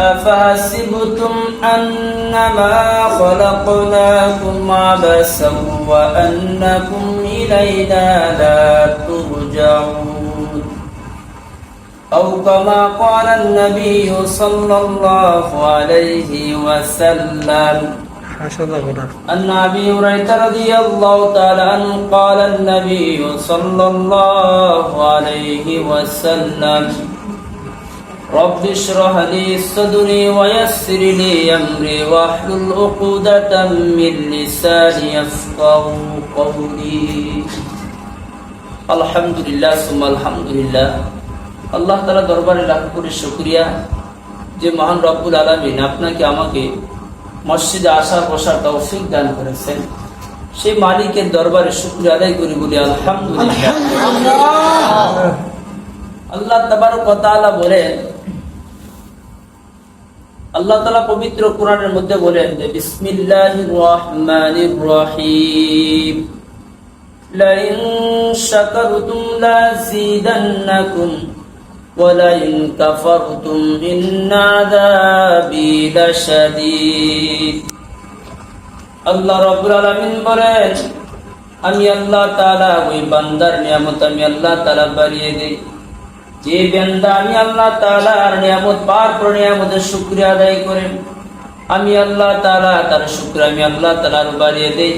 أفحسبتم أنما خلقناكم عبثا وأنكم إلينا لا ترجعون أو كما قال النبي صلى الله عليه وسلم أن أبي هريرة رضي الله تعالى عنه قال النبي صلى الله عليه وسلم رب اشرح لي صدري ويسر لي أمري واحلل عقدة من لساني يفقه قولي الحمد لله ثم الحمد لله আল্লাহ তালা দরবারে লাখ করে শুক্রিয়া যে মহান রব্বুল আলমিন আপনাকে আমাকে মসজিদে আসার বসার তৌফিক দান করেছেন সেই মালিকের দরবারে শুক্রিয়া আদায় করি বলি আলহামদুলিল্লাহ আল্লাহ তাবারক তাআলা বলেন আল্লাহ তাআলা পবিত্র কোরআনের মধ্যে বলেন যে বিসমিল্লাহির রহমানির রহিম لئن شكرتم لازيدنكم ولئن كفرتم إن عذابي لشديد আল্লাহ রব্বুল আলামিন বলেন আমি আল্লাহ তাআলা ওই বান্দার নিয়ামত আমি আল্লাহ তাআলা বাড়িয়ে দেই যে বান্দা আমি আল্লাহ তাআলার নিয়ামত পার করে নিয়ামতের শুক্রিয়া আদায় করেন, আমি আল্লাহ তাআলা তার শুক্র আমি আল্লাহ তাআলার বাড়িয়ে দেই।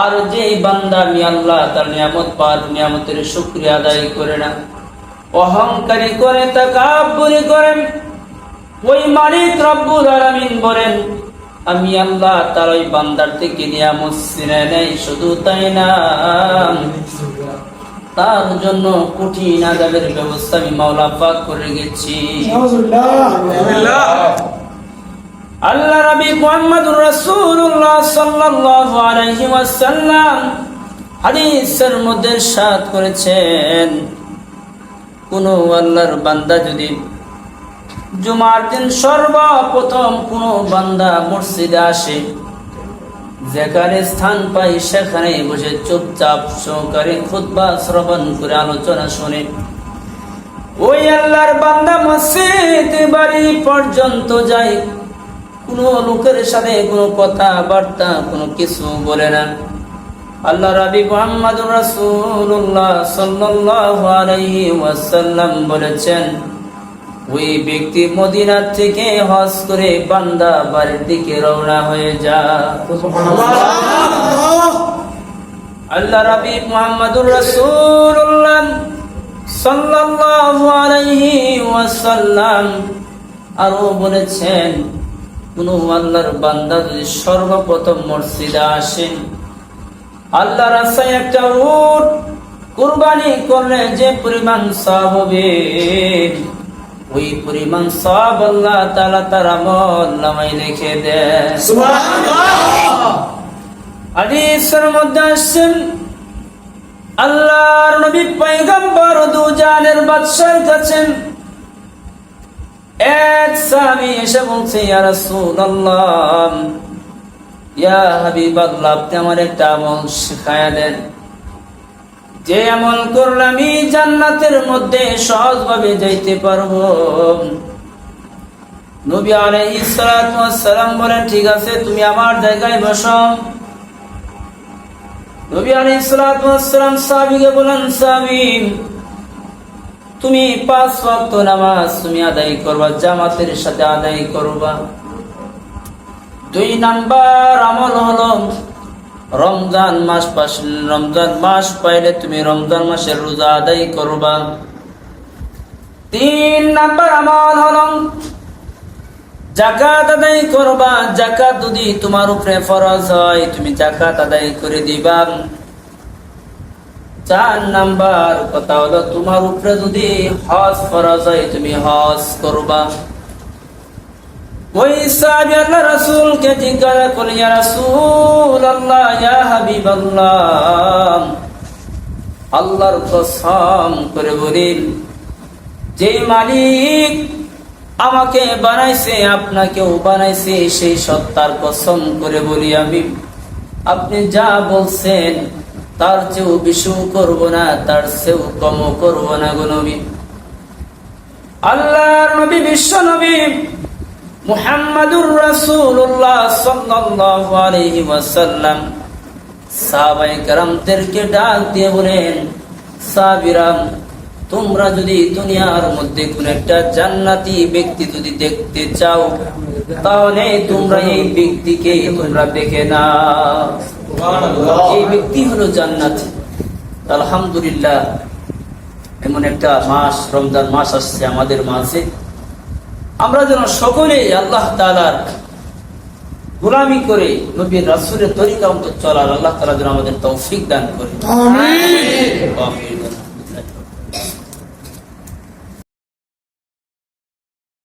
আর যে বান্দা আমি আল্লাহ তার নিয়ামত পার নিয়ামতের শুক্রিয়া আদায় করে না, অহংকারী করে তাকাব্বুরি করেন, ওই মালিক রব্বুল আলামিন বলেন, আমি আল্লাহ তার ওই বান্দার থেকে নিয়ামত ছিনে নেই, শুধু তাই না। তার জন্য কঠিন আজাবের ব্যবস্থা আমি মাওলা পাক করে গেছি। আল্লাহ। নবী মুহাম্মদুর রাসূলুল্লাহ সাল্লাল্লাহু আলাইহি ওয়াসাল্লাম হাদিসের মধ্যে ইরশাদ করেছেন কোন আল্লাহর বান্দা যদি জুমার দিন সর্বপ্রথম কোন বান্দা মসজিদে আসে যেখানে স্থান পাই সেখানে বসে চুপচাপ সহকারে খুতবা শ্রবণ করে আলোচনা শুনে। ওই আল্লাহর বান্দা মসজিদ বাড়ি পর্যন্ত যায়। কোন লোকের সাথে কোনো কথাবার্তা, কোনো কিছু বলে না। আল্লাহ রাবি মোহাম্মদ রাসূলুল্লাহ সাল্লাল্লাহু আলাইহি ওয়াসাল্লাম বলেছেন ওই ব্যক্তি মদিনার থেকে হজ করে বান্দা বাড়ির দিকে রওনা হয়ে যা। আল্লাহ রাবি মোহাম্মদুর রাসূলুল্লাহ সাল্লাল্লাহু বলেছেন সর্বপ্রথম আসেন একটা করলে যে পরিমাণ সব হবে। ওই পরিমাণ সব আল্লাহ তালা তার আমল নামাই লিখে হাদিসের মধ্যে আসছেন আল্লাহর নবী পয়গম্বর দুজানের বাদশার কাছে এক সাহাবী এসে বলছে ইয়া রাসূলুল্লাহ ইয়া হাবিবাল্লাহ আপনি আমার একটা আমল শিখায়া দেন। যে আমল করলে আমি জান্নাতের মধ্যে সহজভাবে যাইতে পারব। নবী বলেন, ঠিক আছে, তুমি আমার জায়গায় নবী ওয়াস বলেন, সাহাবী, তুমি পাঁচ ওয়াক্ত নামাজ তুমি আদায় করবা, জামাতের সাথে আদায় করবা। দুই নাম্বার আমল হলো রমজান মাস পাশ রমজান মাস পাইলে তুমি রমজান মাসের রোজা আদায় করবা। তিন নাম্বার আমল হলো জাকাত আদায় করবা। জাকাত যদি তোমার উপরে ফরজ হয়, তুমি জাকাত আদায় করে দিবা। চার নাম্বার কথা হলো, তোমার উপরে যদি হজ ফরজ হয়, তুমি হজ করবা। আল্লাহর কসম করে বলেন যে মালিক আমাকে বানাইছে, আপনাকেও বানাইছে, সেই সত্তার কসম করে বলি আমি। আপনি যা বলছেন, তার চেয়েও বেশি করব না, তার চেয়েও কম করব না গো নবী। আল্লাহর নবী, বিশ্ব নবী মুহাম্মাদুর রাসূলুল্লাহ সাল্লাল্লাহু আলাইহি ওয়াসাল্লাম। সাহাবাই কারামদেরকে ডাক দিয়ে বলেন সাবিরাম তোমরা যদি দুনিয়ার মধ্যে কোন একটা জান্নাতি ব্যক্তি যদি দেখতে চাও তাহলে তোমরা এই ব্যক্তিকে তোমরা দেখে না এই ব্যক্তি হলো জান্নাতি। আলহামদুলিল্লাহ এমন একটা মাস রমজান মাস আসছে আমাদের মাঝে। আমরা যেন সকলে আল্লাহ তালার গুলামি করে নবীর রাসুলের তরিকা মতো চলার আল্লাহ তালা যেন আমাদের তৌফিক দান করে।